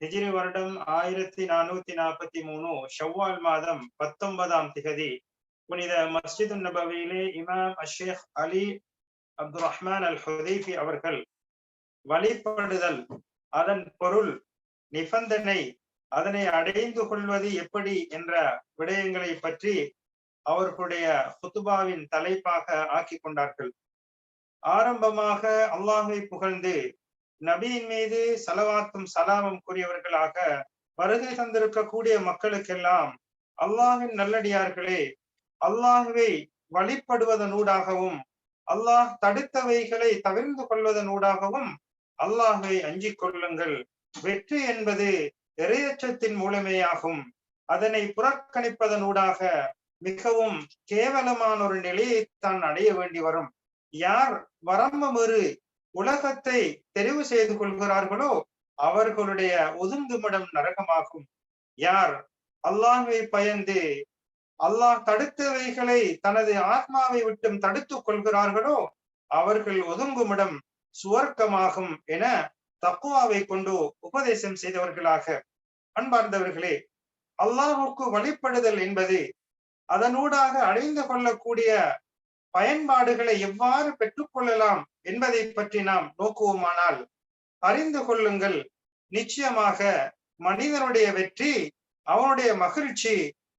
ஹிஜிரி வருடம் ஆயிரத்தி நானூத்தி நாற்பத்தி மூணு ஷவ்வால் மாதம் பத்தொன்பதாம் திகதி புனித மஸ்ஜிது நபவியிலே இமாம் அஷேக் அலி அப்துல் ரஹ்மான் அல் ஹுதைஃபி அவர்கள் வழிபடுதல் அதன் பொருள் நிபந்தனை அதனை அடைந்து கொள்வது எப்படி என்ற விடயங்களை பற்றி அவர்களுடைய குத்துபாவின் தலைப்பாக ஆக்கி கொண்டார்கள். ஆரம்பமாக அல்லாஹை புகழ்ந்து நபியின் மீது சலவாத்தும் சலாமும் கூறியவர்களாக வருகை தந்திருக்கக்கூடிய மக்களுக்கெல்லாம் அல்லாஹின் நல்லடியார்களே அல்லாஹுவை வழிபடுவதனூடாகவும் அல்லாஹ் தடுத்தவைகளை தவிர்ந்து கொள்வதனூடாகவும் அல்லாஹுவை அஞ்சிக் கொள்ளுங்கள். வெற்றி என்பது இறையச்சத்தின் மூலமேயாகும். அதனை புறக்கணிப்பதனூடாக மிகவும் கேவலமான ஒரு நிலையை தான் அடைய வேண்டி வரும். யார் வரம்பு உலகத்தை தெரிவு செய்து கொள்கிறார்களோ அவர்களுடைய ஒதுங்குமிடம் நரகமாகும். யார்? அல்லாஹை பயந்து அல்லாஹ் தடுத்தவைகளை தனது ஆத்மாவை விட்டும் தடுத்துக் கொள்கிறார்களோ அவர்கள் ஒதுங்குமிடம் சுவர்க்கமாகும் என தக்குவாவை கொண்டு உபதேசம் செய்தவர்களாக. அன்பார்ந்தவர்களே அல்லாஹுக்கு வழிபடுதல் என்பது அதனூடாக அடைந்து கொள்ளக்கூடிய பயன்பாடுகளை எவ்வாறு பெற்றுக்கொள்ளலாம் என்பதை பற்றி நாம் நோக்குவோமானால் அறிந்து கொள்ளுங்கள். நிச்சயமாக மனிதனுடைய வெற்றி அவனுடைய மகிழ்ச்சி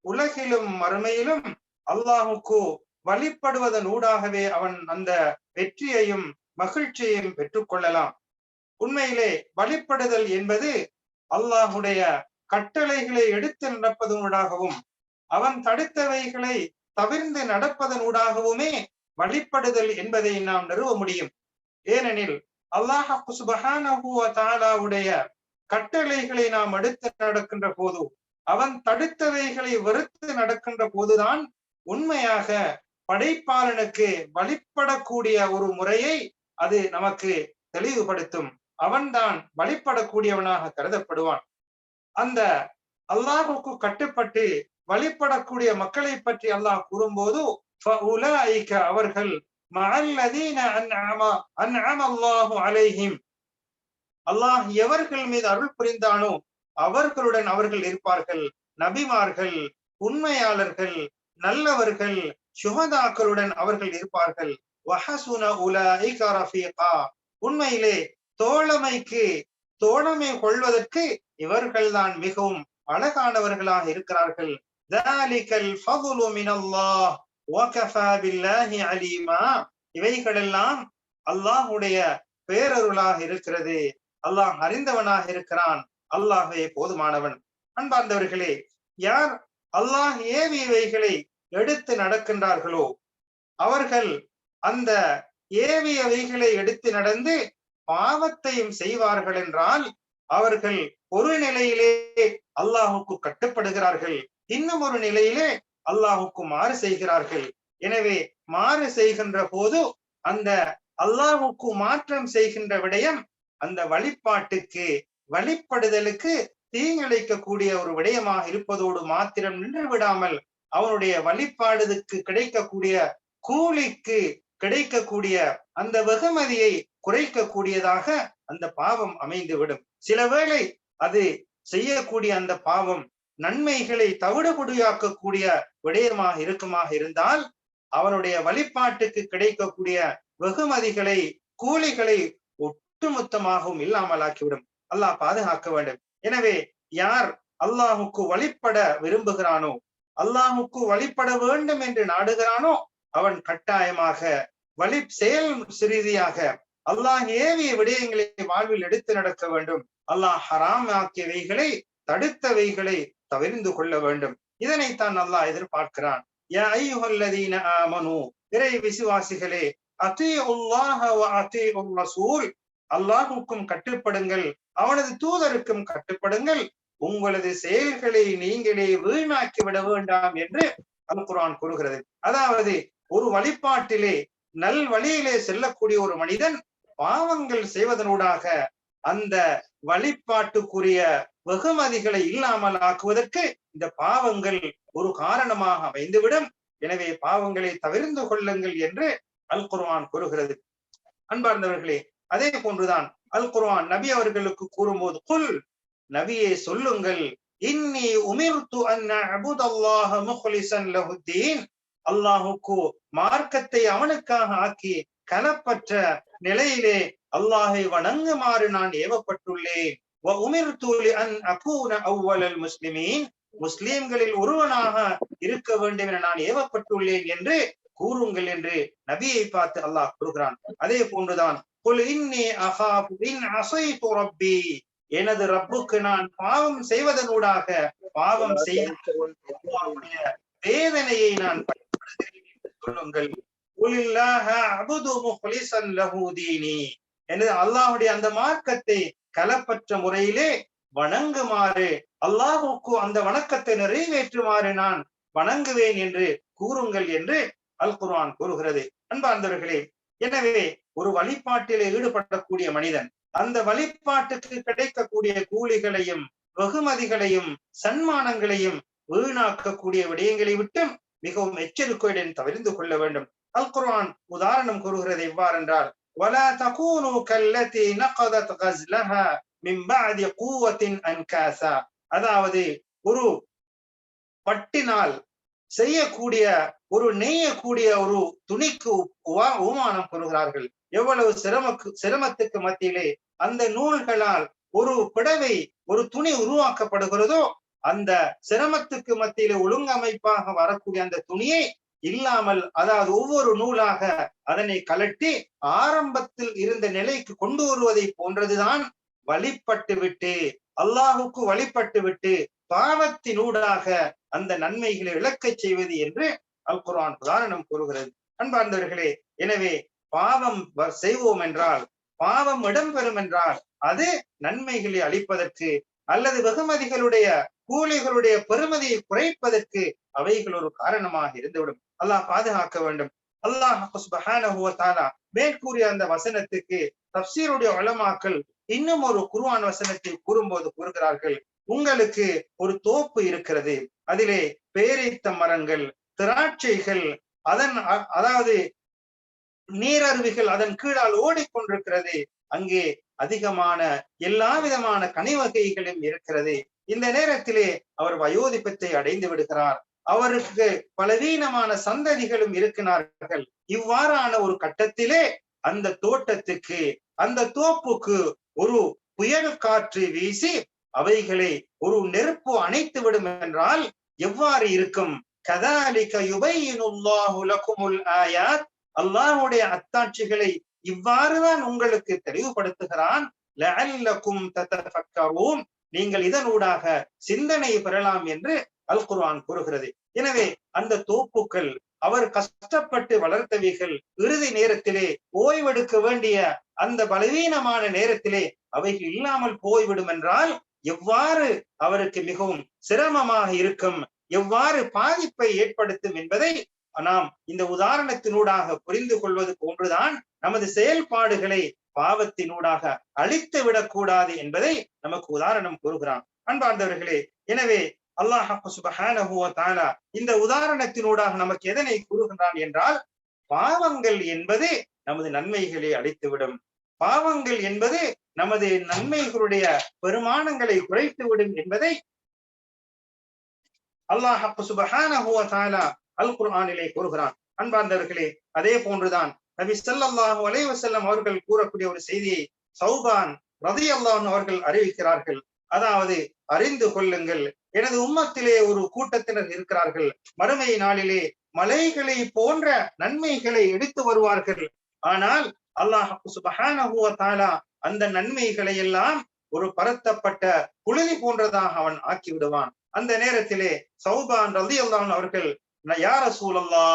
உலகிலும் மறுமையிலும் அல்லாஹுக்கு வழிபடுவதன் ஊடாகவே அவன் அந்த வெற்றியையும் மகிழ்ச்சியையும் பெற்றுக்கொள்ளலாம். உண்மையிலே வழிபடுதல் என்பது அல்லாஹுடைய கட்டளைகளை எடுத்து நடப்பதனூடாகவும் அவன் தடுத்தவைகளை தவிர்ந்து நடப்பதனூடாகவுமே வழிபடுதல் என்பதை நாம் நிறுவ முடியும். ஏனெனில் அல்லாஹு சுபஹானஹுடைய கட்டளைகளை நாம் அடுத்து நடக்கின்ற போது அவன் தடுத்ததைகளை வெறுத்து நடக்கின்ற போதுதான் உண்மையாக படைப்பாளனுக்கு வழிபடக்கூடிய ஒரு முறையை அது நமக்கு தெளிவுபடுத்தும். அவன்தான் வழிபடக்கூடியவனாக கருதப்படுவான். அந்த அல்லாஹுக்கு கட்டுப்பட்டு வழிபடக்கூடிய மக்களை பற்றி அல்லாஹ் கூறும்போது அவர்கள் அல்லாஹ் எவர்கள் மீது அருள் புரிந்தானோ அவர்களுடன் அவர்கள் இருப்பார்கள். நபிமார்கள் உண்மையாளர்கள் நல்லவர்கள் சுகதாக்களுடன் அவர்கள் இருப்பார்கள். உண்மையிலே தோழமைக்கு தோழமை கொள்வதற்கு இவர்கள்தான் மிகவும் அழகானவர்களாக இருக்கிறார்கள். இவைகளெல்லாம் அல்லாஹுடைய பேரருளாக இருக்கிறது. அல்லாஹ் அறிந்தவனாக இருக்கிறான். அல்லாஹே போதுமானவன். அன்பார்ந்தவர்களே யார் அல்லாஹ் ஏவி இவைகளை எடுத்து நடக்கின்றார்களோ அவர்கள் அந்த ஏவியவைகளை எடுத்து நடந்து பாவத்தையும் செய்வார்கள் என்றால் அவர்கள் ஒரு நிலையிலே அல்லாஹுக்கு கட்டுப்படுகிறார்கள். இன்னும் ஒரு நிலையிலே அல்லாஹுக்கு மாறு செய்கிறார்கள். எனவே மாறு செய்கின்ற போது அந்த அல்லாஹுக்கு மாற்றம் செய்கின்ற விடயம் அந்த வழிபாட்டுக்கு வழிபடுதலுக்கு தீங்கிழைக்கக்கூடிய ஒரு விடயமாக இருப்பதோடு மாத்திரம் நின்று விடாமல் அவனுடைய வழிபாடுக்கு கிடைக்கக்கூடிய கூலிக்கு கிடைக்கக்கூடிய அந்த வெகுமதியை குறைக்கக்கூடியதாக அந்த பாவம் அமைந்துவிடும். சில வேளை அது செய்யக்கூடிய அந்த பாவம் நன்மைகளை தவிடுபடியாக்கக்கூடிய விடயமாக இருக்குமாக இருந்தால் அவனுடைய வழிபாட்டுக்கு கிடைக்கக்கூடிய வெகுமதிகளை கூலிகளை ஒட்டுமொத்தமாகவும் இல்லாமலாக்கிவிடும். அல்லாஹ் பாதுகாக்க வேண்டும். எனவே யார் அல்லாஹுக்கு வழிபட விரும்புகிறானோ அல்லாஹுக்கு வழிபட வேண்டும் என்று நாடுகிறானோ அவன் கட்டாயமாக வழி செயல் ரீதியாக அல்லாஹ் ஏவிய விடயங்களை வாழ்வில் எடுத்து நடக்க வேண்டும். அல்லாஹ் ஹராம் ஆக்கியவைகளை தடுத்தவைகளை தவிர்ந்து கொள்ள வேண்டும். இதனைத்தான் நல்லா எதிர்பார்க்கிறான். இறை விசுவாசிகளே அத்தி அல்லாஹுக்கும் கட்டுப்படுங்கள் அவனது தூதருக்கும் கட்டுப்படுங்கள் உங்களது செயல்களை நீங்களே வீணாக்கி விட வேண்டாம் என்று அல் கூறுகிறது. அதாவது ஒரு வழிபாட்டிலே நல் வழியிலே செல்லக்கூடிய ஒரு மனிதன் பாவங்கள் செய்வதனூடாக அந்த வழிபாட்டுக்குரிய வெகுமதிகளை இல்லாமல் ஆக்குவதற்கு இந்த பாவங்கள் ஒரு காரணமாக அமைந்துவிடும். எனவே பாவங்களை தவிர்ந்து கொள்ளுங்கள் என்று அல் குர்வான் கூறுகிறது. அன்பார்ந்தவர்களே அதே போன்றுதான் அல் குர்வான் நபி அவர்களுக்கு கூறும்போது குல் நபியை சொல்லுங்கள் இன்னி உமிர்த்து அன் அபுதல்லாஹ முஹ்லிசன் லஹுத்தீன். அல்லாஹுக்கு மார்க்கத்தை அவனுக்காக ஆக்கி கலப்பற்ற நிலையிலே அல்லாஹை வணங்குமாறு நான் ஏவப்பட்டுள்ளேன். முஸ்லிமீன் முஸ்லிம்களில் ஒருவனாக இருக்க வேண்டும் என நான் ஏவப்பட்டுள்ளேன் என்று கூறுங்கள் என்று நபியை பார்த்து அல்லாஹ் கூறுகிறான். அதே போன்றுதான் எனது ரப்புக்கு நான் பாவம் செய்வதனூடாக பாவம் செய்ய வேதனையை நான் பயன்படுகிறேன் என்று சொல்லுங்கள். எனது அல்லாஹுடைய அந்த மார்க்கத்தை கலப்பற்ற முறையிலே வணங்குமாறு அல்லாஹுக்கு அந்த வணக்கத்தை நிறைவேற்றுமாறு நான் வணங்குவேன் என்று கூறுங்கள் என்று அல் குர்ஆன் கூறுகிறது. அன்பார்ந்தவர்களே எனவே ஒரு வழிபாட்டிலே ஈடுபடக்கூடிய மனிதன் அந்த வழிபாட்டுக்கு கிடைக்கக்கூடிய கூலிகளையும் வெகுமதிகளையும் சன்மானங்களையும் வீணாக்கக்கூடிய விடயங்களை விட்டு மிகவும் எச்சரிக்கையுடன் தவிர்த்து கொள்ள வேண்டும். அல் குர்ஆன் உதாரணம் கூறுகிறது எவ்வாறென்றால் ولا تكونوا كالتي نقضت غزلها من بعد قوة أنكاسا அதாவது ஒரு பட்டினால் செய்யக்கூடிய ஒரு நெய்யக்கூடிய ஒரு துணிக்கு உமானம் கூறுகிறார்கள் எவ்வளவு சிரமக்கு சிரமத்துக்கு மத்தியிலே அந்த நூல்களால் ஒரு பிடவை ஒரு துணி உருவாக்கப்படுகிறதோ அந்த சிரமத்துக்கு மத்தியிலே ஒழுங்கமைப்பாக வரக்கூடிய அந்த துணியை இல்லாமல் அதாவது ஒவ்வொரு நூலாக அதனை கலட்டி ஆரம்பத்தில் இருந்த நிலைக்கு கொண்டு வருவதை போன்றதுதான் வழிபட்டு விட்டு அல்லாஹுக்கு வழிபட்டு விட்டு பாவத்தினூடாக அந்த நன்மைகளை இழக்கச் செய்வது என்று அல் உதாரணம் கூறுகிறது. அன்பார்ந்தவர்களே எனவே பாவம் செய்வோம் என்றால் பாவம் இடம்பெறும் என்றால் அது நன்மைகளை அளிப்பதற்கு அல்லது வெகுமதிகளுடைய கூலிகளுடைய பெருமதியை குறைப்பதற்கு அவைகள் ஒரு காரணமாக இருந்துவிடும். அல்லாஹ் பாதுகாக்க வேண்டும். அல்லாஹ் மேற்கூறிய அந்த வசனத்துக்கு தப்சீருடைய வளமாக்கல் இன்னும் ஒரு குருவான் வசனத்தை கூறும்போது கூறுகிறார்கள் உங்களுக்கு ஒரு தோப்பு இருக்கிறது அதிலே பேரீத்த மரங்கள் திராட்சைகள் அதன் அதாவது நீரருவிகள் அதன் கீழால் ஓடிக்கொண்டிருக்கிறது அங்கே அதிகமான எல்லா விதமான கனிவகைகளும் இருக்கிறது. இந்த நேரத்திலே அவர் வயோதிபத்தை அடைந்து விடுகிறார். அவருக்கு பலவீனமான சந்ததிகளும் இருக்கிறார்கள். இவ்வாறான ஒரு கட்டத்திலே அந்த தோட்டத்துக்கு அந்த தோப்புக்கு ஒரு புயல் காற்று வீசி அவைகளை ஒரு நெருப்பு அணைத்து விடும் என்றால் எவ்வாறு இருக்கும்? கதாலிக யுபையினுல்லாஹு ஆயாத். அல்லாஹுடைய அத்தாட்சிகளை இவ்வாறுதான் உங்களுக்கு தெளிவுபடுத்துகிறான். லஅல்லக்கும் தத்தஃபக்கரூன் நீங்கள் இதனூடாக சிந்தனை பெறலாம் என்று அல் குர்ஆன் கூறுகிறது. எனவே அந்த தோப்புக்கள் அவர் கஷ்டப்பட்டு வளர்த்தவைகள் இறுதி நேரத்திலே ஓய்வெடுக்க வேண்டிய அந்த பலவீனமான நேரத்திலே அவைகள் இல்லாமல் போய்விடும் என்றால் எவ்வாறு அவருக்கு மிகவும் சிரமமாக இருக்கும் எவ்வாறு பாதிப்பை ஏற்படுத்தும் என்பதை நாம் இந்த உதாரணத்தினூடாக புரிந்து கொள்வது போன்றுதான் நமது செயல்பாடுகளை பாவத்தினூடாக அழித்து விடக்கூடாது என்பதை நமக்கு உதாரணம் கூறுகிறான். அன்பார்ந்தவர்களே எனவே அல்லாஹ் சுபஹானஹுவ இந்த உதாரணத்தினூடாக நமக்கு எதனை கூறுகின்றான் என்றால் பாவங்கள் என்பது நமது நன்மைகளை அழித்துவிடும். பாவங்கள் என்பது நமது நன்மைகளுடைய பெருமானங்களை குறைத்துவிடும் என்பதை அல்லாஹ் சுபஹானஹுவ அல் குர்ஆனிலே கூறுகிறான். அன்பார்ந்தவர்களே அதே போன்றுதான் நபி சல்லாஹு அலைவசல்லம் அவர்கள் கூறக்கூடிய ஒரு செய்தியை சௌபான் ரதி அல்லாஹ் அவர்கள் அறிவிக்கிறார்கள். அதாவது அறிந்து கொள்ளுங்கள். எனது உம்மத்திலே ஒரு கூட்டத்தினர் இருக்கிறார்கள். மறுமை நாளிலே மலைகளை போன்ற நன்மைகளை எடுத்து வருவார்கள். ஆனால் அல்லாஹ் சுபஹானஹு அந்த நன்மைகளை எல்லாம் ஒரு பரத்தப்பட்ட புழுதி போன்றதாக அவன் ஆக்கி விடுவான் அந்த நேரத்திலே சௌபான் ரதி அல்லான் அவர்கள் யார சூழல்லா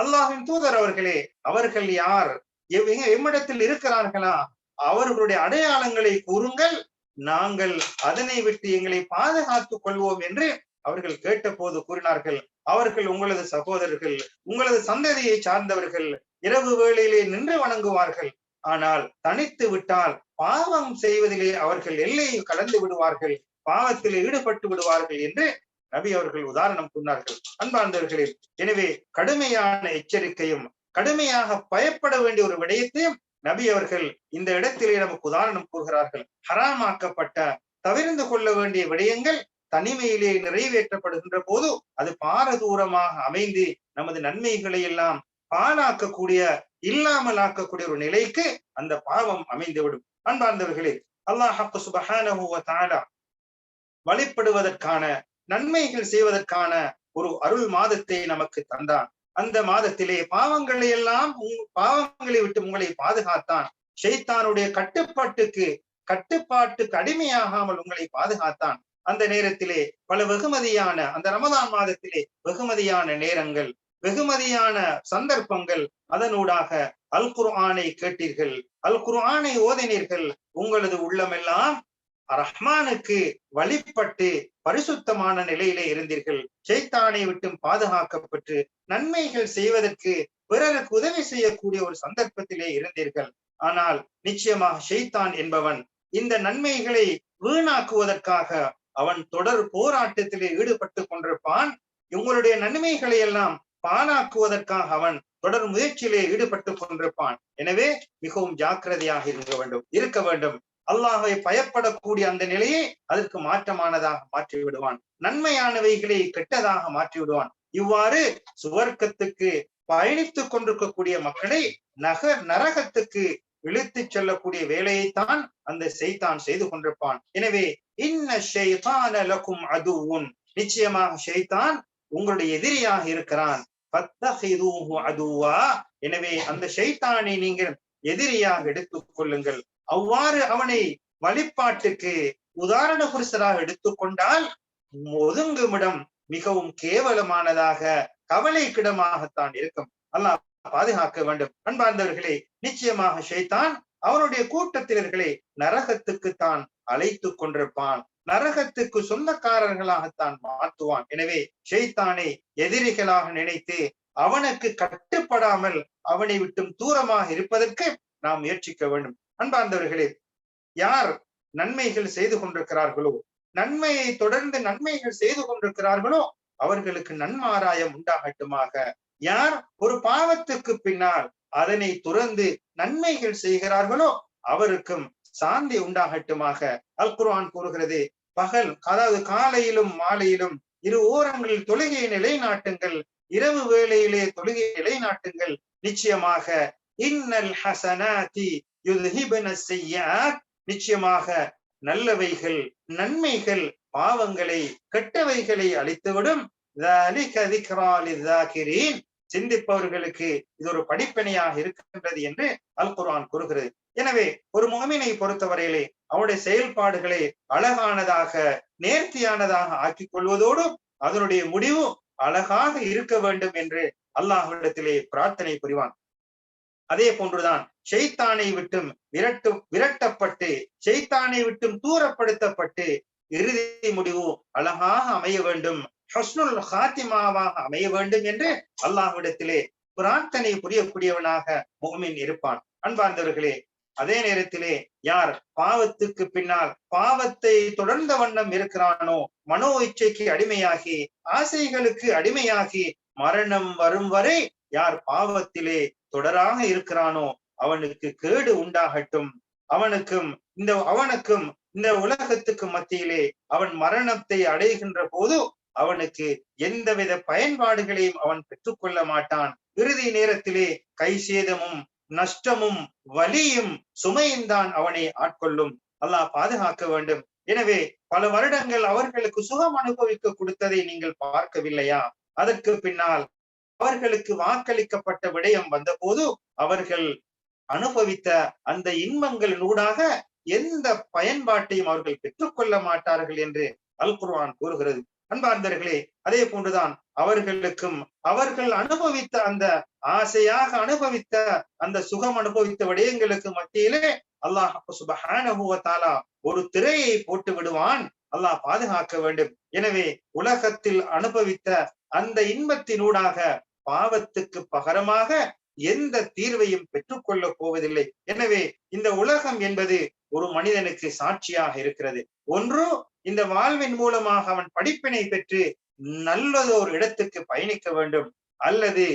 அல்லாஹின் தூதர் அவர்களே அவர்கள் யார்? எம்மிடத்தில் இருக்கிறார்களா? அவர்களுடைய அடையாளங்களை கூறுங்கள். நாங்கள் அதனை விட்டு எங்களை பாதுகாத்துக் கொள்வோம் என்று அவர்கள் கேட்டபோது கூறினார்கள். அவர்கள் உங்களது சகோதரர்கள் உங்களது சந்ததியை சார்ந்தவர்கள் இரவு வேளையிலே நின்று வணங்குவார்கள். ஆனால் தனித்து விட்டால் பாவம் செய்வதிலே அவர்கள் எல்லையை கடந்து விடுவார்கள் பாவத்தில் ஈடுபட்டு விடுவார்கள் என்று நபி அவர்கள் உதாரணம் சொன்னார்கள் அன்பார்ந்தவர்களே எனவே கடுமையான எச்சரிக்கையும் கடுமையாக பயப்பட வேண்டிய ஒரு விடயத்தையும் நபி அவர்கள் இந்த இடத்திலே நமக்கு உதாரணம் கூறுகிறார்கள். ஹராமாக்கப்பட்ட தவிர்ந்து கொள்ள வேண்டிய விடயங்கள் தனிமையிலே நிறைவேற்றப்படுகின்ற போது அது பாரதூரமாக அமைந்து நமது நன்மைகளை எல்லாம் பாழாக்கக்கூடிய இல்லாமல் ஆக்கக்கூடிய ஒரு நிலைக்கு அந்த பாவம் அமைந்துவிடும். அன்பார்ந்தவர்களே அல்லாஹ் சுபஹானஹு வ வழிபடுவதற்கான நன்மைகள் செய்வதற்கான ஒரு அருள் மாதத்தை நமக்கு தந்தான். அந்த மாதத்திலே பாவங்களை எல்லாம் பாவங்களை விட்டு உங்களை பாதுகாத்தான். ஷைத்தானுடைய கட்டுப்பாட்டுக்கு கட்டுப்பாட்டுக்கு அடிமையாகாமல் உங்களை பாதுகாத்தான். அந்த நேரத்திலே பல வெகுமதியான அந்த ரமதான் மாதத்திலே வெகுமதியான நேரங்கள் வெகுமதியான சந்தர்ப்பங்கள் அதனூடாக அல் குர்ஆனை கேட்டீர்கள். அல் குர்ஆனை ஓதினீர்கள். உங்களது உள்ளமெல்லாம் ரஹ்மானுக்கு வழிபட்டு பரிசுத்தமான நிலையிலே இருந்தீர்கள். சைத்தானை விட்டும் பாதுகாக்கப்பட்டு நன்மைகள் செய்வதற்கு பிறருக்கு உதவி செய்யக்கூடிய ஒரு சந்தர்ப்பத்திலே இருந்தீர்கள். ஆனால் நிச்சயமாக ஷெய்தான் என்பவன் இந்த நன்மைகளை வீணாக்குவதற்காக அவன் தொடர் போராட்டத்திலே ஈடுபட்டு கொண்டிருப்பான். உங்களுடைய நன்மைகளை எல்லாம் பாலாக்குவதற்காக அவன் தொடர் முயற்சியிலே ஈடுபட்டு கொண்டிருப்பான். எனவே மிகவும் ஜாக்கிரதையாக இருக்க வேண்டும். இருக்க வேண்டும். அல்லாஹை பயப்படக்கூடிய அந்த நிலையை அதற்கு மாற்றமானதாக மாற்றி விடுவான் நன்மையானவைகளை கெட்டதாக மாற்றி விடுவான் இவ்வாறு சுவர்க்கத்துக்கு பயணித்துக் கொண்டிருக்கக்கூடிய மக்களை நகர் நரகத்துக்கு இழுத்து செல்லக்கூடிய வேலையைத்தான் அந்த செய்தான் செய்து கொண்டிருப்பான். எனவே இன்ன ஷைத்தான லக்கும் அதுவும் நிச்சயமாக ஷெய்தான் உங்களுடைய எதிரியாக இருக்கிறான். அதுவா. எனவே அந்த ஷைத்தானை நீங்கள் எதிரியாக எடுத்துக் கொள்ளுங்கள். அவ்வாறு அவனை வழிபாட்டுக்கு உதாரண புருஷராக எடுத்துக்கொண்டால் ஒதுங்குமிடம் மிகவும் கேவலமானதாக கவலைக்கிடமாகத்தான் இருக்கும். அல்லாஹ் பாதுகாக்க வேண்டும். அன்பார்ந்தவர்களே நிச்சயமாக ஷைத்தான் அவனுடைய கூட்டத்தினர்களை நரகத்துக்கு தான் அழைத்து கொண்டிருப்பான். நரகத்துக்கு சொந்தக்காரர்களாகத்தான் மாற்றுவான். எனவே ஷெய்தானை எதிரிகளாக நினைத்து அவனுக்கு கட்டுப்படாமல் அவனை விட்டும் தூரமாக இருப்பதற்கு நாம் முயற்சிக்க வேண்டும். அன்பார்ந்தவர்களே யார் நன்மைகள் செய்து கொண்டிருக்கிறார்களோ நன்மையை தொடர்ந்து நன்மைகள் செய்து கொண்டிருக்கிறார்களோ அவர்களுக்கு நன்மாராயம் உண்டாகட்டுமாக. யார் ஒரு பாவத்துக்கு பின்னால் அதனை துறந்து நன்மைகள் செய்கிறார்களோ அவருக்கும் சாந்தி உண்டாகட்டுமாக. அல் குர்ஆன் கூறுகிறது பகல் அதாவது காலையிலும் மாலையிலும் இரு ஓரங்களில் தொழுகையை நிலைநாட்டுங்கள் இரவு வேளையிலே தொழுகையை நிலைநாட்டுங்கள். நிச்சயமாக இன்னல் ஹசனாதி நிச்சயமாக நல்லவைகள் நன்மைகள் பாவங்களை கெட்டவைகளை அழித்துவிடும் சிந்திப்பவர்களுக்கு இது ஒரு படிப்பனையாக இருக்கின்றது என்று அல் குர்ஆன் கூறுகிறது. எனவே ஒரு முகமினை பொறுத்தவரையிலே அவனுடைய செயல்பாடுகளை அழகானதாக நேர்த்தியானதாக ஆக்கிக் கொள்வதோடு அதனுடைய முடிவு அழகாக இருக்க வேண்டும் என்று அல்லாஹ்விடத்திலே பிரார்த்தனை புரிவான். அதே போன்றுதான் ஷெய்தானை விட்டும் விரட்டு விரட்டப்பட்டு ஷெய்தானை விட்டும் தூரப்படுத்தப்பட்டு இறுதி முடிவு அழகாக அமைய வேண்டும். ஹஸ்னுல் ஹாத்திமாவாக அமைய வேண்டும் என்று அல்லாஹ்விடத்திலே பிரார்த்தனை புரியக்கூடியவனாக முகமின் இருப்பான். அன்பார்ந்தவர்களே அதே நேரத்திலே யார் பாவத்துக்கு பின்னால் பாவத்தை தொடர்ந்த வண்ணம் இருக்கிறானோ மனோ இச்சைக்கு அடிமையாகி ஆசைகளுக்கு அடிமையாகி மரணம் வரும் வரை யார் பாவத்திலே தொடராக இருக்கிறானோ? அவனுக்கு கேடு உண்டாகட்டும். அவனுக்கும் இந்த அவனுக்கும் இந்த உலகத்துக்கு மத்தியிலே அவன் மரணத்தை அடைகின்ற போது அவனுக்கு எந்தவித பயன்பாடுகளையும் அவன் பெற்றுக்கொள்ள மாட்டான். இறுதி நேரத்திலே கை சேதமும் நஷ்டமும் வலியும் சுமையும் தான் அவனை ஆட்கொள்ளும். அல்லாஹ் பாதுகாக்க வேண்டும். எனவே பல வருடங்கள் அவர்களுக்கு சுகம் அனுபவிக்க கொடுத்ததை நீங்கள் பார்க்கவில்லையா? அதற்கு பின்னால் அவர்களுக்கு வாக்களிக்கப்பட்ட விடயம் வந்தபோது அவர்கள் அனுபவித்த அந்த இன்பங்களினூடாக எந்த பயன்பாட்டையும் அவர்கள் பெற்றுக்கொள்ள மாட்டார்கள் என்று அல் கூறுகிறது. அன்பார்ந்தர்களே அதே போன்றுதான் அவர்களுக்கும் அவர்கள் அனுபவித்த அந்த ஆசையாக அனுபவித்த அந்த சுகம் அனுபவித்த விடயங்களுக்கு மத்தியிலே அல்லாஹ் சுபஹானஹு ஒரு திரையை போட்டு விடுவான். அல்லாஹ் பாதுகாக்க வேண்டும். எனவே உலகத்தில் அனுபவித்த அந்த இன்பத்தினூடாக பாவத்துக்கு பகரமாக எந்த தீர்வையும் பெற்றுக்கொள்ளப் போவதில்லை. எனவே இந்த உலகம் என்பது ஒரு மனிதனுக்கு சாட்சியாக இருக்கிறது. ஒன்று இந்த வாழ்வின் மூலமாக அவன் படிப்பினை பெற்று நல்லதொரு இடத்துக்கு பயணிக்க வேண்டும். அல்லது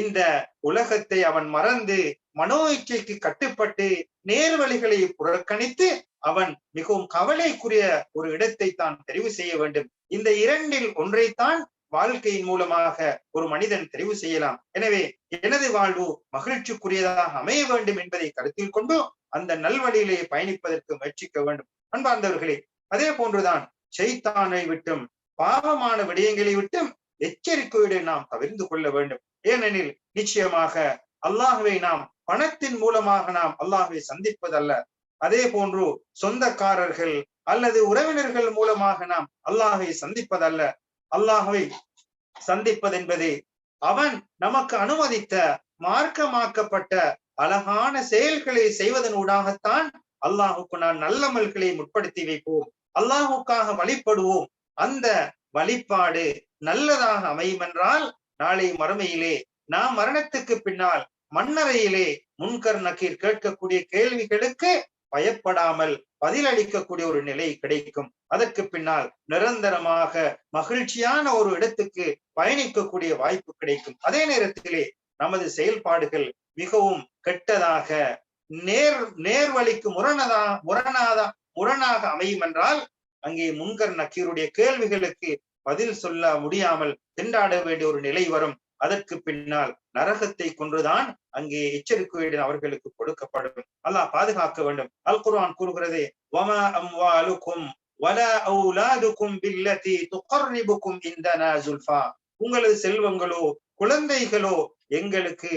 இந்த உலகத்தை அவன் மறந்து மனோ இச்சைக்கு கட்டுப்பட்டு நேர்வழிகளை புறக்கணித்து அவன் மிகவும் கவலைக்குரிய ஒரு இடத்தை தான் தெரிவு செய்ய வேண்டும். இந்த இரண்டில் ஒன்றைத்தான் வாழ்க்கையின் மூலமாக ஒரு மனிதன் தெரிவு செய்யலாம். எனவே எனது வாழ்வு மகிழ்ச்சிக்குரியதாக அமைய வேண்டும் என்பதை கருத்தில் கொண்டு அந்த நல்வழியிலே பயணிப்பதற்கு முயற்சிக்க வேண்டும். அன்பார்ந்தவர்களே அதே போன்றுதான் செய்தானை விட்டும் பாவமான விடயங்களை விட்டும் எச்சரிக்கையுடன் நாம் தவிர்ந்து கொள்ள வேண்டும். ஏனெனில் நிச்சயமாக அல்லாஹுவை நாம் பணத்தின் மூலமாக நாம் அல்லாஹுவை சந்திப்பதல்ல. அதே போன்று சொந்தக்காரர்கள் அல்லது உறவினர்கள் மூலமாக நாம் அல்லாஹை சந்திப்பதல்ல. அல்லாஹுவை சந்திப்பதென்பது. அவன் நமக்கு அனுமதித்த மார்க்கமாக்கப்பட்ட அழகான செயல்களை செய்வதனூடாகத்தான் அல்லாஹுக்கு நான் நல்லமல்களை முற்படுத்தி வைப்போம். அல்லாஹுக்காக வழிபடுவோம். அந்த வழிபாடு நல்லதாக அமையும் என்றால் நாளை மறுமையிலே நாம் மரணத்துக்கு பின்னால் மன்னரையிலே முன்கர் நக்கீர் கேட்கக்கூடிய கேள்விகளுக்கு பயப்படாமல் பதிலளிக்கக்கூடிய ஒரு நிலை கிடைக்கும். அதற்கு பின்னால் நிரந்தரமாக மகிழ்ச்சியான ஒரு இடத்துக்கு பயணிக்கக்கூடிய வாய்ப்பு கிடைக்கும். அதே நேரத்திலே நமது செயல்பாடுகள் மிகவும் கெட்டதாக நேர் நேர்வழிக்கு முரணதா முரணாதா முரணாக அமையும் என்றால் அங்கே முன்கர் நக்கீருடைய கேள்விகளுக்கு பதில் சொல்ல முடியாமல் திண்டாட வேண்டிய ஒரு நிலை வரும். அதற்கு பின்னால் நரகத்தை கொன்றுதான் அங்கே எச்சரிக்கை அவர்களுக்கு கொடுக்கப்படும். அல்லாஹ் பாதுகாக்க வேண்டும். அல் குர்ஆன் கூறுகிறது வமா அம்வாலுக்கும் வல அவுலாதுக்கும் பில்லதி துகர்ரிபுக்கும் இந்தனா ஜுல்ஃபா. உங்களது செல்வங்களோ குழந்தைகளோ எங்களுக்கு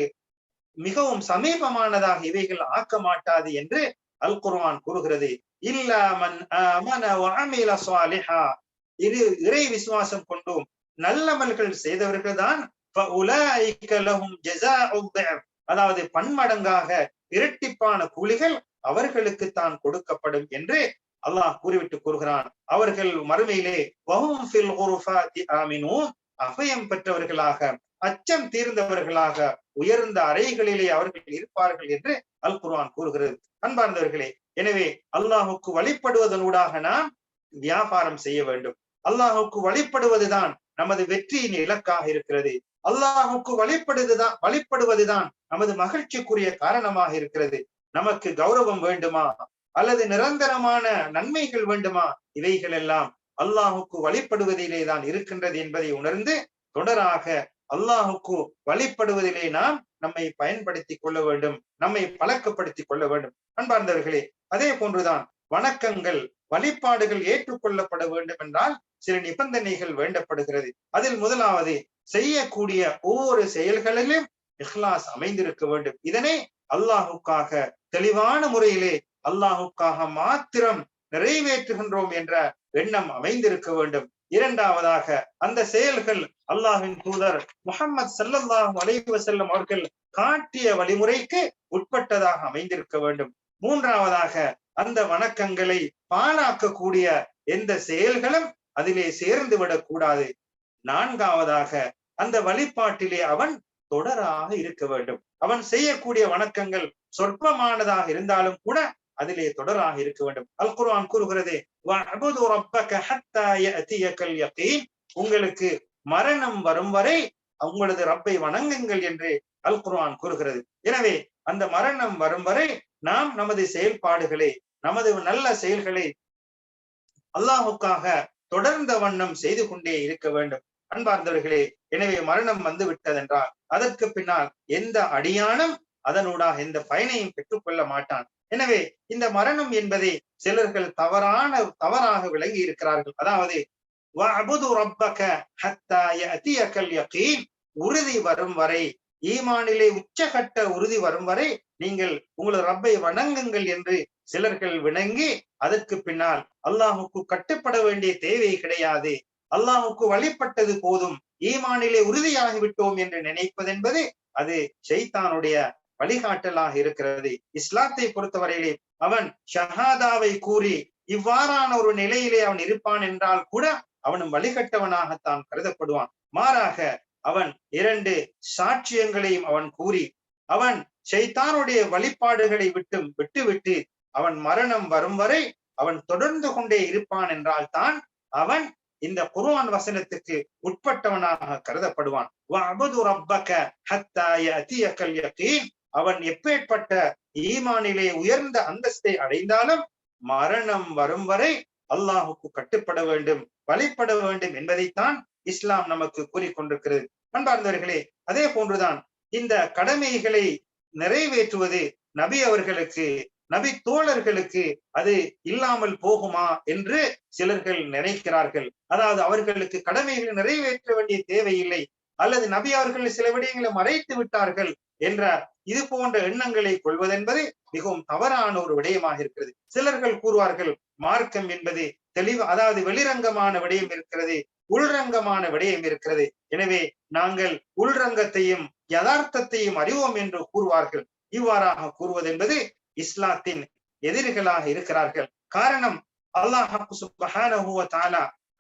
மிகவும் சமீபமானதாக இவைகள் ஆக்க மாட்டாது என்று அல் குர்ஆன் கூறுகிறது. இல்லாமன் இது இறை விசுவாசம் கொண்டும் நல்லமல்கள் செய்தவர்கள் தான் அதாவது பன்மடங்காக இரட்டிப்பான கூலிகள் அவர்களுக்கு தான் கொடுக்கப்படும் என்று அல்லாஹ் கூறிவிட்டு கூறுகிறான். அவர்கள் மறுமையிலே அபயம் பெற்றவர்களாக அச்சம் தீர்ந்தவர்களாக உயர்ந்த அறைகளிலே அவர்கள் இருப்பார்கள் என்று அல் குர்வான் கூறுகிறது. அன்பார்ந்தவர்களே எனவே அல்லாஹுக்கு வழிபடுவதனூடாக நாம் வியாபாரம் செய்ய வேண்டும். அல்லாஹுக்கு வழிபடுவதுதான் நமது வெற்றியின் இலக்காக இருக்கிறது. அல்லாஹுக்கு வழிபடுதுதான் வழிபடுவதுதான் நமது மகிழ்ச்சிக்குரிய காரணமாக இருக்கிறது. நமக்கு கௌரவம் வேண்டுமா? அல்லது நிரந்தரமான நன்மைகள் வேண்டுமா? இவைகள் எல்லாம் அல்லாஹுக்கு வழிபடுவதிலே தான் இருக்கின்றது என்பதை உணர்ந்து தொடராக அல்லாஹுக்கு வழிபடுவதிலே நாம் நம்மை பயன்படுத்திக் கொள்ள வேண்டும் நம்மை பழக்கப்படுத்திக் கொள்ள வேண்டும். அன்பார்ந்தவர்களே அதே போன்றுதான் வணக்கங்கள் வழிபாடுகள் ஏற்றுக்கொள்ளப்பட வேண்டும் என்றால் சில நிபந்தனைகள் வேண்டப்படுகிறது. அதில் முதலாவது செய்யக்கூடிய ஒவ்வொரு செயல்களிலும் இஹ்லாஸ் அமைந்திருக்க வேண்டும். இதனை அல்லாஹுக்காக தெளிவான முறையிலே அல்லாஹுக்காக மாத்திரம் நிறைவேற்றுகின்றோம் என்ற எண்ணம் அமைந்திருக்க வேண்டும். இரண்டாவதாக அந்த செயல்கள் அல்லாஹின் தூதர் முகமது சல்லல்லாஹு அலைவ செல்லும் அவர்கள் காட்டிய வழிமுறைக்கு உட்பட்டதாக அமைந்திருக்க வேண்டும். மூன்றாவதாக அந்த வணக்கங்களை பாழாக்கக்கூடிய எந்த செயல்களும் அதிலே சேர்ந்து விடக்கூடாது. நான்காவதாக அந்த வழிபாட்டிலே அவன் தொடராக இருக்க வேண்டும். அவன் செய்யக்கூடிய வணக்கங்கள் சொற்பமானதாக இருந்தாலும் கூட அதிலே தொடராக இருக்க வேண்டும். அல் குர்ஆன் கூறுகிறது உங்களுக்கு மரணம் வரும் வரை உங்களது ரப்பை வணங்குங்கள் என்று அல் குர்ஆன் கூறுகிறது. எனவே அந்த மரணம் வரும் வரை நாம் நமது செயல்பாடுகளை நமது நல்ல செயல்களை அல்லாஹுக்காக தொடர்ந்த வண்ணம் செய்து கொண்டே இருக்க வேண்டும். அன்பார்ந்தவர்களே எனவே மரணம் வந்து விட்டதென்றால் அதற்கு பின்னால் எந்த அடியானும் அதனூடாக எந்த பயனையும் பெற்றுக்கொள்ள மாட்டான். எனவே இந்த மரணம் என்பதை சிலர்கள் தவறான தவறாக விளங்கி இருக்கிறார்கள். அதாவது உறுதி வரும் வரை ஈமானிலே உச்சகட்ட உறுதி வரும் வரை நீங்கள் உங்களது ரப்பை வணங்குங்கள் என்று சிலர்கள் விளங்கி அதற்கு பின்னால் அல்லாஹுக்கு கட்டுப்பட வேண்டிய தேவை கிடையாது. அல்லாஹுக்கு வழிபட்டது போதும். ஈமானிலே உறுதியாகிவிட்டோம் என்று நினைப்பதென்பது அது ஷைத்தானுடைய வழிகாட்டலாக இருக்கிறது. இஸ்லாத்தை பொறுத்தவரையிலே அவன் ஷஹாதாவை கூறி இவ்வாறான ஒரு நிலையிலே அவன் இருப்பான் என்றால் கூட அவனும் வழிகட்டவனாகத்தான் கருதப்படுவான். மாறாக அவன் இரண்டு சாட்சியங்களையும் அவன் கூறி அவன் ஷைத்தானுடைய வழிபாடுகளை விட்டும் விட்டுவிட்டு அவன் மரணம் வரும் வரை அவன் தொடர்ந்து கொண்டே இருப்பான் என்றால் தான் அவன் இந்த குர்ஆன் வசனத்துக்கு உட்பட்டவனாக கருதப்படுவான். ஹத்தா அவன் எப்பேற்பட்ட ஈமானிலே உயர்ந்த அந்தஸ்தை அடைந்தாலும் மரணம் வரும் வரை அல்லாஹுக்கு கட்டுப்பட வேண்டும் வழிபட வேண்டும் என்பதைத்தான் இஸ்லாம் நமக்கு கூறிக்கொண்டிருக்கிறது. அன்பார்ந்தவர்களே அதே போன்றுதான் இந்த கடமைகளை நிறைவேற்றுவது நபி அவர்களுக்கு நபி தோழர்களுக்கு அது இல்லாமல் போகுமா என்று சிலர்கள் நினைக்கிறார்கள். அதாவது அவர்களுக்கு கடமைகளை நிறைவேற்ற வேண்டிய தேவையில்லை அல்லது நபி அவர்கள் சில விடயங்களை மறைத்து விட்டார்கள் என்ற இது போன்ற எண்ணங்களை கொள்வதென்பது மிகவும் தவறான ஒரு விடயமாக இருக்கிறது. சிலர்கள் கூறுவார்கள் மார்க்கம் என்பது தெளிவு அதாவது வெளிரங்கமான விடயம் இருக்கிறது உள்ரங்கமான விடயம் இருக்கிறது. எனவே நாங்கள் உள்ரங்கத்தையும் யதார்த்தத்தையும் அறிவோம் என்று கூறுவார்கள். இவ்வாறாக கூறுவது என்பது இஸ்லாத்தின் எதிரிகளாக இருக்கிறார்கள். காரணம் அல்லாஹு சுப்ஹானஹு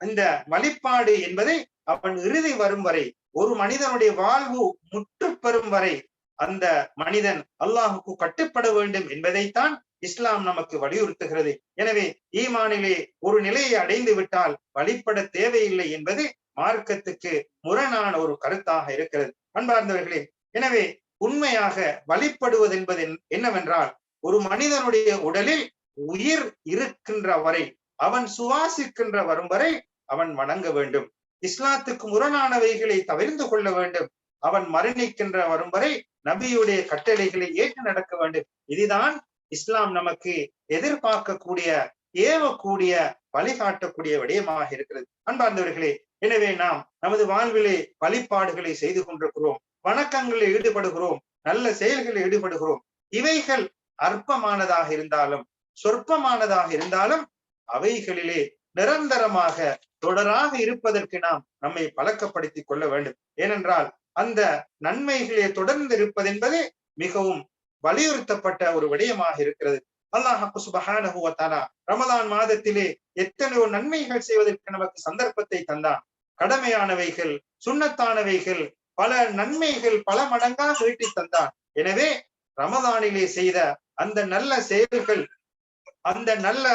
இந்த வழிபாடு என்பதை அவன் இறுதி வரும் வரை ஒரு மனிதனுடைய வாழ்வு முற்று பெறும் வரை அந்த மனிதன் அல்லாஹுக்கு கட்டுப்பட வேண்டும் என்பதைத்தான் இஸ்லாம் நமக்கு வலியுறுத்துகிறது. எனவே ஈமானிலே ஒரு நிலையை அடைந்து விட்டால் வழிபட தேவையில்லை என்பது மார்க்கத்துக்கு முரணான ஒரு கருத்தாக இருக்கிறது. அன்பார்ந்தவர்களே எனவே உண்மையாக வழிபடுவது என்பது என்னவென்றால் ஒரு மனிதனுடைய உடலில் உயிர் இருக்கின்ற வரை அவன் சுவாசிக்கின்ற வரும் வரை அவன் வணங்க வேண்டும். இஸ்லாத்துக்கு முரணானவைகளை தவிர்ந்து கொள்ள வேண்டும். அவன் மரணிக்கின்ற வரும் வரை நபியுடைய கட்டளைகளை ஏற்று நடக்க வேண்டும். இதுதான் இஸ்லாம் நமக்கு எதிர்பார்க்கக்கூடிய ஏவக்கூடிய வழிகாட்டக்கூடிய விடயமாக இருக்கிறது. அன்பார்ந்தவர்களே எனவே நாம் நமது வாழ்விலே வழிபாடுகளை செய்து கொண்டிருக்கிறோம். வணக்கங்களில் ஈடுபடுகிறோம். நல்ல செயல்களில் ஈடுபடுகிறோம். இவைகள் அற்பமானதாக இருந்தாலும் சொற்பமானதாக இருந்தாலும் அவைகளிலே நிரந்தரமாக தொடராக இருப்பதற்கு நாம் நம்மை பழக்கப்படுத்திக் கொள்ள வேண்டும். ஏனென்றால் அந்த நன்மைகளே தொடர்ந்து இருப்பது என்பது மிகவும் வலியுறுத்தப்பட்ட ஒரு விடயமாக இருக்கிறது. அல்லாஹு சுபஹானா ரமலான் மாதத்திலே எத்தனையோ நன்மைகள் செய்வதற்கு நமக்கு சந்தர்ப்பத்தை தந்தான். கடமையானவைகள் சுண்ணத்தானவைகள் பல நன்மைகள் பல மடங்காக ஈட்டி தந்தான். எனவே ரமதானிலே செய்த அந்த நல்ல செயல்கள் அந்த நல்ல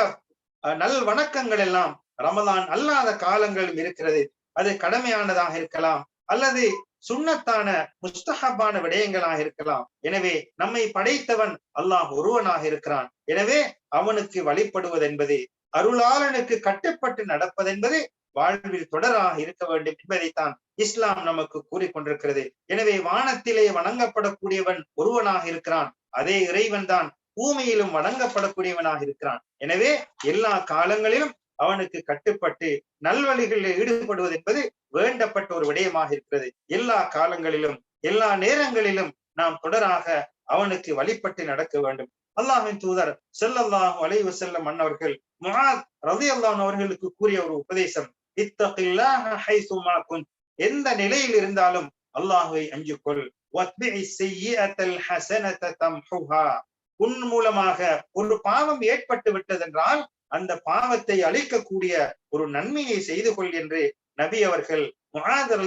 நல் வணக்கங்கள் எல்லாம் ரமதான் அல்லாத காலங்களும் இருக்கிறது. அது கடமையானதாக இருக்கலாம் அல்லது சுண்ணத்தான முஸ்தஹபான விடயங்களாக இருக்கலாம். எனவே நம்மை படைத்தவன் அல்லாஹ் ஒருவனாக இருக்கிறான். எனவே அவனுக்கு வழிபடுவது என்பது அருளாளனுக்கு கட்டுப்பட்டு நடப்பதென்பது வாழ்வில் தொடராக இருக்க வேண்டும் என்பதைத்தான் இஸ்லாம் நமக்கு கூறிக்கொண்டிருக்கிறது எனவே வானத்திலே வணங்கப்படக்கூடியவன் ஒருவனாக இருக்கிறான். அதே இறைவன் தான் பூமியிலும் வணங்கப்படக்கூடியவனாக இருக்கிறான். எனவே எல்லா காலங்களிலும் அவனுக்கு கட்டுப்பட்டு நல்வழிகளில் ஈடுபடுவது என்பது வேண்டப்பட்ட ஒரு விடயமாக இருக்கிறது. எல்லா காலங்களிலும் எல்லா நேரங்களிலும் நாம் தொடராக அவனுக்கு வழிபட்டு நடக்க வேண்டும். அல்லாஹின் தூதர் செல்லல்லாஹ் வலைவு செல்லம் மன்னவர்கள் முகாத் ரதி அல்லான் அவர்களுக்கு கூறிய ஒரு உபதேசம் எந்த நிலையில் இருந்தாலும் அல்லாஹுவை அஞ்சுக்கொள் உன் மூலமாக ஒரு பாவம் ஏற்பட்டு விட்டதென்றால் அந்த பாவத்தை அழிக்கக்கூடிய ஒரு நன்மையை செய்து கொள் என்று நபி அவர்கள் முகாதர்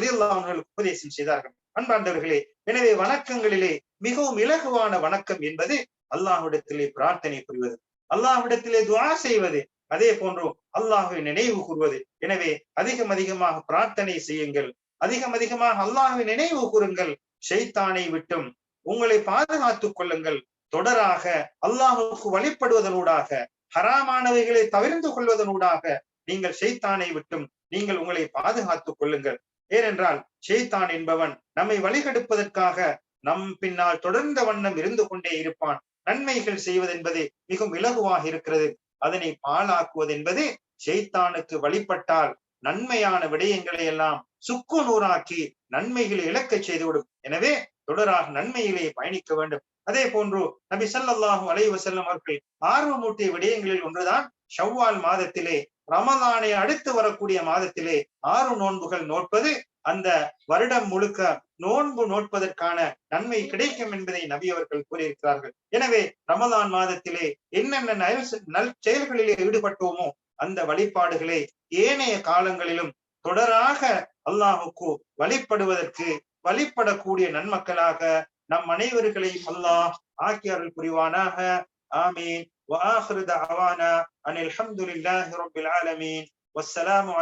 உபதேசம் செய்தார்கள். அன்பாண்டவர்களே எனவே வணக்கங்களிலே மிகவும் இலகுவான வணக்கம் என்பது அல்லாஹ்விடத்திலே பிரார்த்தனை புரிவது அல்லாஹ்விடத்திலே துவா செய்வது அதே போன்று அல்லாஹை நினைவு கூறுவது எனவே அதிகம் அதிகமாக பிரார்த்தனை செய்யுங்கள் அதிகம் அதிகமாக அல்லாஹை நினைவு கூறுங்கள். ஷைத்தானை விட்டும் உங்களை பாதுகாத்துக் கொள்ளுங்கள். தொடராக அல்லாஹுக்கு வழிபடுவதனூடாக ஹராமானவைகளை தவிர்ந்து கொள்வதனூடாக நீங்கள் செய்தானை விட்டும் நீங்கள் உங்களை பாதுகாத்துக் கொள்ளுங்கள். ஏனென்றால் ஷெய்தான் என்பவன் நம்மை வழிகெடுப்பதற்காக நம் பின்னால் தொடர்ந்த வண்ணம் இருந்து கொண்டே இருப்பான். நன்மைகள் செய்வதென்பது மிகவும் இலகுவாக இருக்கிறது. அதனை பாழாக்குவது என்பது ஷெய்தானுக்கு வழிபட்டால் நன்மையான விடயங்களை எல்லாம் சுக்கு நூறாக்கி நன்மைகளை இழக்க செய்துவிடும். எனவே தொடராக நன்மையிலே பயணிக்க வேண்டும். அதே போன்று நபி சல்லாஹூ அலைஹி செல்லும் அவர்கள் ஆர்வமூட்டிய விடயங்களில் ஒன்றுதான் ஷவ்வால் மாதத்திலே ரமதானை அடுத்து வரக்கூடிய மாதத்திலே ஆறு நோன்புகள் நோட்பது அந்த வருடம் முழுக்க நோன்பு நோட்பதற்கான நன்மை கிடைக்கும் என்பதை நபி அவர்கள் கூறியிருக்கிறார்கள். எனவே ரமதான் மாதத்திலே என்னென்ன நல் நல் செயல்களிலே ஈடுபட்டோமோ அந்த வழிபாடுகளை ஏனைய காலங்களிலும் தொடராக அல்லாஹுக்கு வழிபடுவதற்கு வழிபடக்கூடிய நன்மக்களாக நம் அனைவர்களையும் அல்லாஹ் ஆக்கியாரல் புரிவானாக. ஆமீன். வாஹிரு தவானா அனில் அஹமதுல்லாஹி ரபில் ஆலமீன். வசலாம்